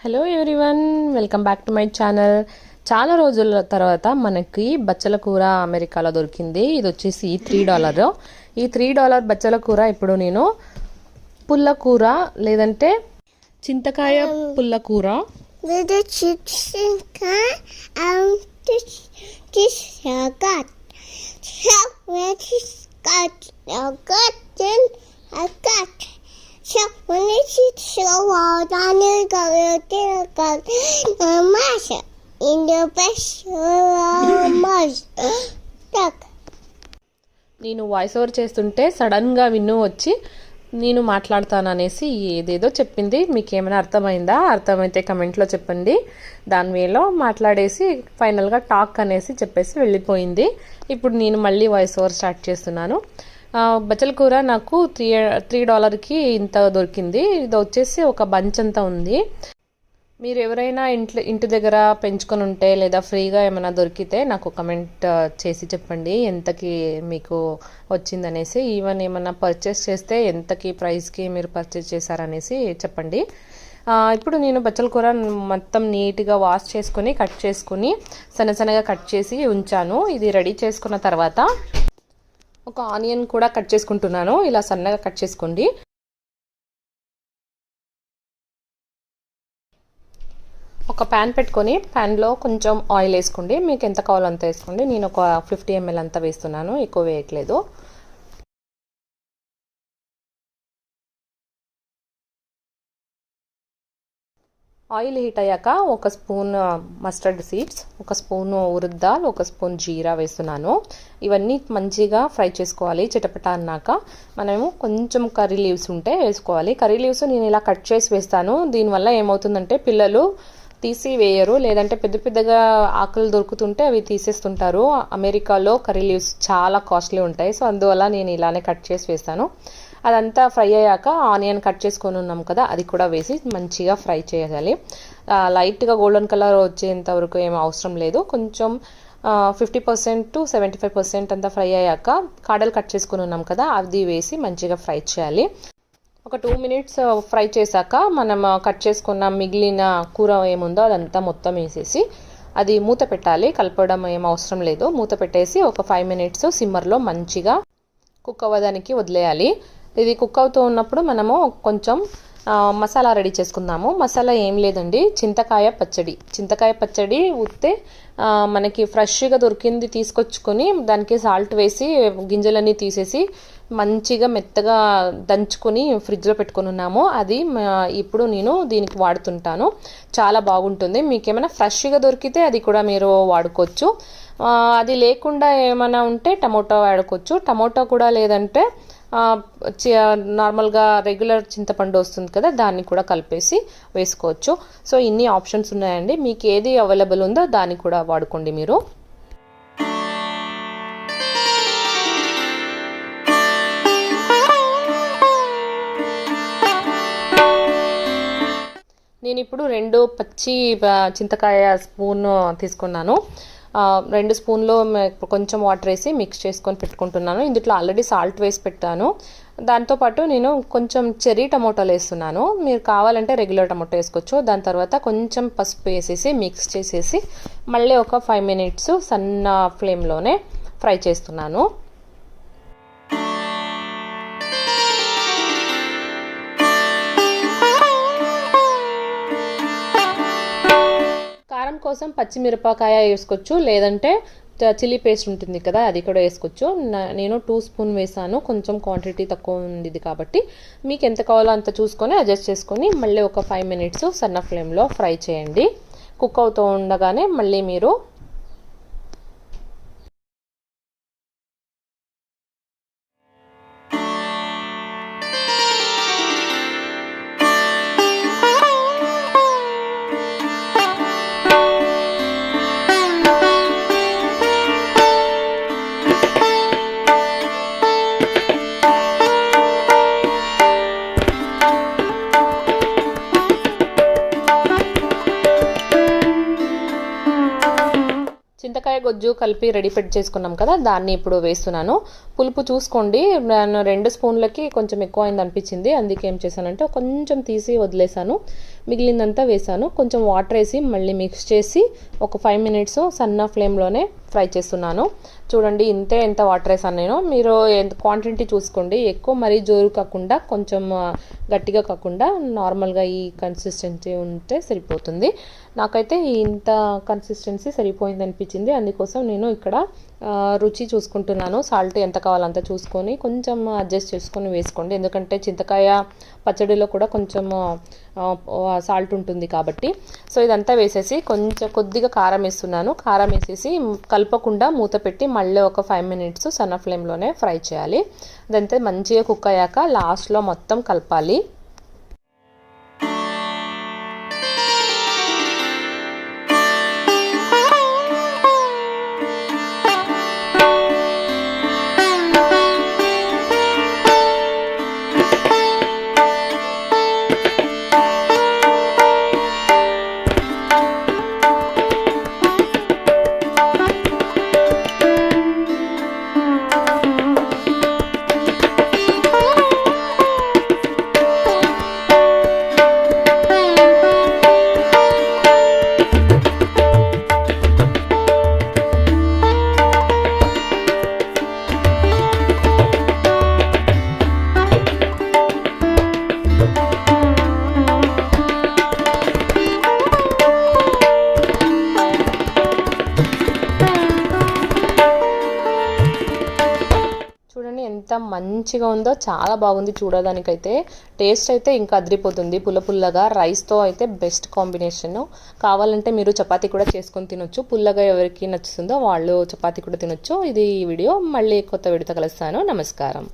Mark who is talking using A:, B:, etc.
A: Hello everyone welcome back to my channel చాలా రోజుల తర్వాత మనకి బచ్చల కూర అమెరికాలో దొరికింది. ఇది వచ్చేసి త్రీ డాలర్ ఈ త్రీ డాలర్ బచ్చల కూర ఇప్పుడు నేను పుల్ల కూర లేదంటే చింతకాయ పుల్ల కూర.
B: got. So when he's got in the best
A: నేను వాయిస్ ఓవర్ చేస్తుంటే సడన్గా విన్ను వచ్చి నేను మాట్లాడతాను అనేసి ఏదేదో చెప్పింది. మీకు ఏమైనా అర్థమైందా? అర్థమైతే కమెంట్లో చెప్పండి. దాని వేలో మాట్లాడేసి ఫైనల్గా టాక్ అనేసి చెప్పేసి వెళ్ళిపోయింది. ఇప్పుడు నేను మళ్ళీ వాయిస్ ఓవర్ స్టార్ట్ చేస్తున్నాను. బచ్చల కూర నాకు త్రీ త్రీ డాలర్కి ఇంత దొరికింది. ఇది వచ్చేసి ఒక బంచ్ అంతా ఉంది. మీరు ఎవరైనా ఇంట్లో ఇంటి దగ్గర పెంచుకొని ఉంటే లేదా ఫ్రీగా ఏమైనా దొరికితే నాకు కమెంట్ చేసి చెప్పండి. ఎంతకి మీకు వచ్చిందనేసి ఈవెన్ ఏమైనా పర్చేస్ చేస్తే ఎంతకి ప్రైస్కి మీరు పర్చేస్ చేశారనేసి చెప్పండి. ఇప్పుడు నేను బచ్చల కూర మొత్తం నీట్గా వాష్ చేసుకొని కట్ చేసుకుని సన్న సన్నగా కట్ చేసి ఉంచాను. ఇది రెడీ చేసుకున్న తర్వాత ఒక ఆనియన్ కూడా కట్ చేసుకుంటున్నాను. ఇలా సన్నగా కట్ చేసుకోండి. ఒక ప్యాన్ పెట్టుకొని ప్యాన్లో కొంచెం ఆయిల్ వేసుకోండి. మీకు ఎంత కావాలో అంత వేసుకోండి. నేను ఒక ఫిఫ్టీ ఎంఎల్ అంతా వేస్తున్నాను. ఎక్కువ వేయట్లేదు. ఆయిల్ హీట్ అయ్యాక ఒక స్పూన్ మస్టర్డ్ సీడ్స్ ఒక స్పూన్ ఉరుద్దాలు ఒక స్పూన్ జీరా వేస్తున్నాను. ఇవన్నీ మంచిగా ఫ్రై చేసుకోవాలి. చిటపట అన్నాక మనము కొంచెం కర్రీ లీవ్స్ ఉంటే వేసుకోవాలి. కర్రీ లీవ్స్ నేను ఇలా కట్ చేసి వేస్తాను. దీనివల్ల ఏమవుతుందంటే పిల్లలు తీసి వేయరు. లేదంటే పెద్ద పెద్దగా ఆకులు దొరుకుతుంటే అవి తీసేస్తుంటారు. అమెరికాలో కర్రీ లీవ్స్ చాలా కాస్ట్లీ ఉంటాయి. సో అందువల్ల నేను ఇలానే కట్ చేసి వేస్తాను. అదంతా ఫ్రై అయ్యాక ఆనియన్ కట్ చేసుకొని ఉన్నాం కదా అది కూడా వేసి మంచిగా ఫ్రై చేయాలి. లైట్గా గోల్డెన్ కలర్ వచ్చేంత వరకు ఏం అవసరం లేదు. కొంచెం fifty percent to seventy five percent అంతా ఫ్రై అయ్యాక కాడలు కట్ చేసుకుని ఉన్నాం కదా అది వేసి మంచిగా ఫ్రై చేయాలి. ఒక టూ మినిట్స్ ఫ్రై చేశాక మనం కట్ చేసుకున్న మిగిలిన కూర ఏముందో అదంతా మొత్తం వేసేసి అది మూత పెట్టాలి. కలపడం ఏం అవసరం లేదు. మూత పెట్టేసి ఒక ఫైవ్ మినిట్స్ సిమ్మర్లో మంచిగా కుక్ అవ్వడానికి వదిలేయాలి. ఇది కుక్ అవుతూ ఉన్నప్పుడు మనము కొంచెం మసాలా రెడీ చేసుకుందాము. మసాలా ఏం లేదండి. చింతకాయ పచ్చడి. చింతకాయ పచ్చడి ఉత్తే మనకి ఫ్రెష్గా దొరికింది తీసుకొచ్చుకొని దానికి సాల్ట్ వేసి గింజలన్నీ తీసేసి మంచిగా మెత్తగా దంచుకొని ఫ్రిడ్జ్లో పెట్టుకొని ఉన్నాము. అది ఇప్పుడు నేను దీనికి వాడుతుంటాను. చాలా బాగుంటుంది. మీకు ఏమైనా ఫ్రెష్గా దొరికితే అది కూడా మీరు వాడుకోవచ్చు. అది లేకుండా ఏమైనా ఉంటే టమోటో వాడుకోవచ్చు. టమోటో కూడా లేదంటే నార్మల్గా రెగ్యులర్ చింతపండు వస్తుంది కదా దాన్ని కూడా కలిపేసి వేసుకోవచ్చు. సో ఇన్ని ఆప్షన్స్ ఉన్నాయండి. మీకు ఏది అవైలబుల్ ఉందో దాన్ని కూడా వాడుకోండి మీరు. నేను ఇప్పుడు రెండు పచ్చి చింతకాయ స్పూన్ తీసుకున్నాను. రెండు స్పూన్లో కొంచెం వాటర్ వేసి మిక్స్ చేసుకొని పెట్టుకుంటున్నాను. ఇందులో ఆల్రెడీ సాల్ట్ వేసి పెట్టాను. దాంతోపాటు నేను కొంచెం చెర్రీ టమోటాలు వేస్తున్నాను. మీరు కావాలంటే రెగ్యులర్ టమోటో వేసుకోవచ్చు. దాని తర్వాత కొంచెం పసుపు వేసేసి మిక్స్ చేసేసి మళ్ళీ ఒక ఫైవ్ మినిట్స్ సన్న ఫ్లేమ్లోనే ఫ్రై చేస్తున్నాను. కోసం పచ్చిమిరపకాయ వేసుకోవచ్చు లేదంటే చిల్లీ పేస్ట్ ఉంటుంది కదా అది కూడా వేసుకోవచ్చు. నా- నేను టూ స్పూన్ వేసాను కొంచెం క్వాంటిటీ తక్కువ ఉంది కాబట్టి. మీకు ఎంత కావాలో అంత చూసుకొని అడ్జస్ట్ చేసుకొని మళ్ళీ ఒక ఫైవ్ మినిట్స్ సన్న ఫ్లేమ్లో ఫ్రై చేయండి. కుక్ అవుతూ ఉండగానే మళ్ళీ మీరు చింతకాయ గొజ్జు కలిపి రెడీ పెట్టి చేసుకున్నాం కదా దాన్ని ఇప్పుడు వేస్తున్నాను. పులుపు చూసుకోండి. నేను రెండు స్పూన్లకి కొంచెం ఎక్కువ అయింది అనిపించింది. అందుకే ఏం చేశానంటే కొంచెం తీసి వదిలేసాను మిగిలిందంతా వేసాను కొంచెం వాటర్ వేసి మళ్ళీ మిక్స్ చేసి ఒక ఫైవ్ మినిట్స్ సన్న ఫ్లేమ్లోనే ఫ్రై చేస్తున్నాను. చూడండి ఇంతే ఎంత వాటర్ వేసాను నేను. మీరు ఎంత క్వాంటిటీ చూసుకోండి. ఎక్కువ మరీ జోరు కాకుండా కొంచెం గట్టిగా కాకుండా నార్మల్గా ఈ కన్సిస్టెన్సీ ఉంటే సరిపోతుంది. నాకైతే ఇంత కన్సిస్టెన్సీ సరిపోయింది అనిపించింది. అందుకోసం నేను ఇక్కడ రుచి చూసుకుంటున్నాను. సాల్ట్ ఎంత కావాలో అంత చూసుకొని కొంచెం అడ్జస్ట్ చేసుకొని వేసుకోండి. ఎందుకంటే చింతకాయ పచ్చడిలో కూడా కొంచెం సాల్ట్ ఉంటుంది కాబట్టి. సో ఇదంతా వేసేసి కొంచెం కొద్దిగా కారం వేస్తున్నాను. కారం వేసేసి కలపకుండా మూత పెట్టి మళ్ళీ ఒక ఫైవ్ మినిట్స్ సన్న ఫ్లేమ్లోనే ఫ్రై చేయాలి. అదంతా మంచిగా కుక్ అయ్యాక లాస్ట్లో మొత్తం కలపాలి. మంచిగా ఉందో చాలా బాగుంది చూడడానికైతే. టేస్ట్ అయితే ఇంకా అదిరిపోతుంది. పుల్ల పుల్లగా రైస్తో అయితే బెస్ట్ కాంబినేషన్. కావాలంటే మీరు చపాతీ కూడా చేసుకొని తినొచ్చు. పుల్లగా ఎవరికి నచ్చుతుందో వాళ్ళు చపాతీ కూడా తినొచ్చు. ఇది ఈ వీడియో. మళ్ళీ కొత్త వీడియోతో కలుస్తాను. నమస్కారం.